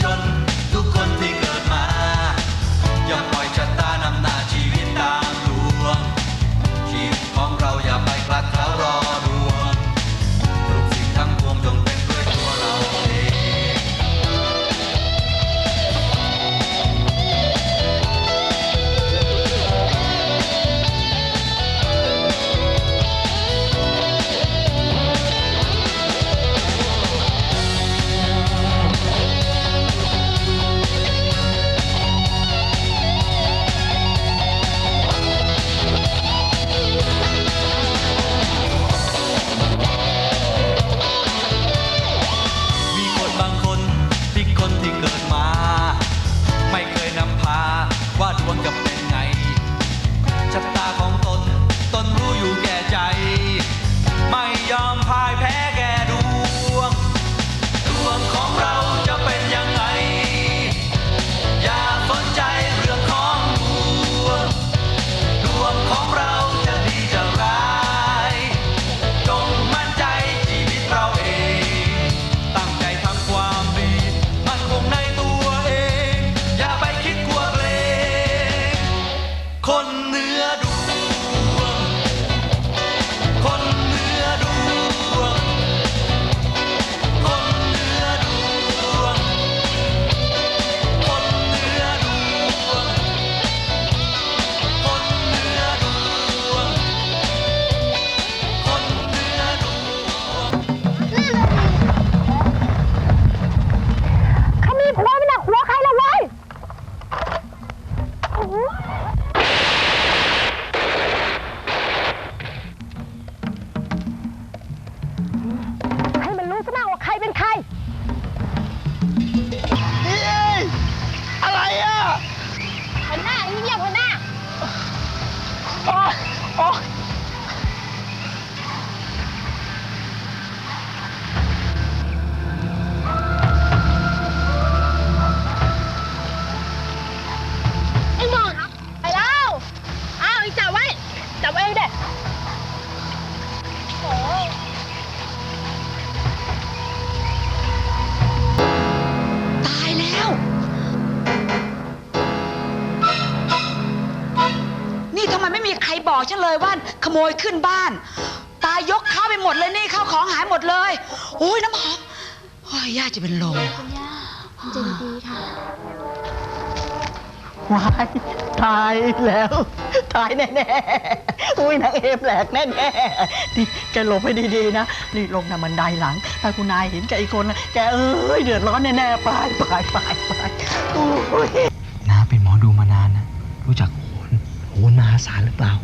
Thank you. i'm Sabbath. นี่ทำไมไม่มีใครบอกฉันเลยว่าขโมยขึ้นบ้าน ตายยกข้าวไปหมดเลยนี่ข้าวของหายหมดเลยโอ้ยน้ำหอมโอ้ยย่าจะเป็นลมคุณย่าใจดีๆค่ะ วายตายแล้ว ตายแน่ๆ อุ้ยนางเอแปลกแน่ๆนี่แกหลบให้ดีๆนะ นี่ลงทางบันไดหลัง ถ้าคุณนายเห็นแกอีกคนนะแกเอ้ยเดือดร้อนแน่ๆ ไปไปไปไปอุ้ย น้าเป็นหมอดูมานานนะ รู้จักโหน โหนมหาศาลหรือเปล่า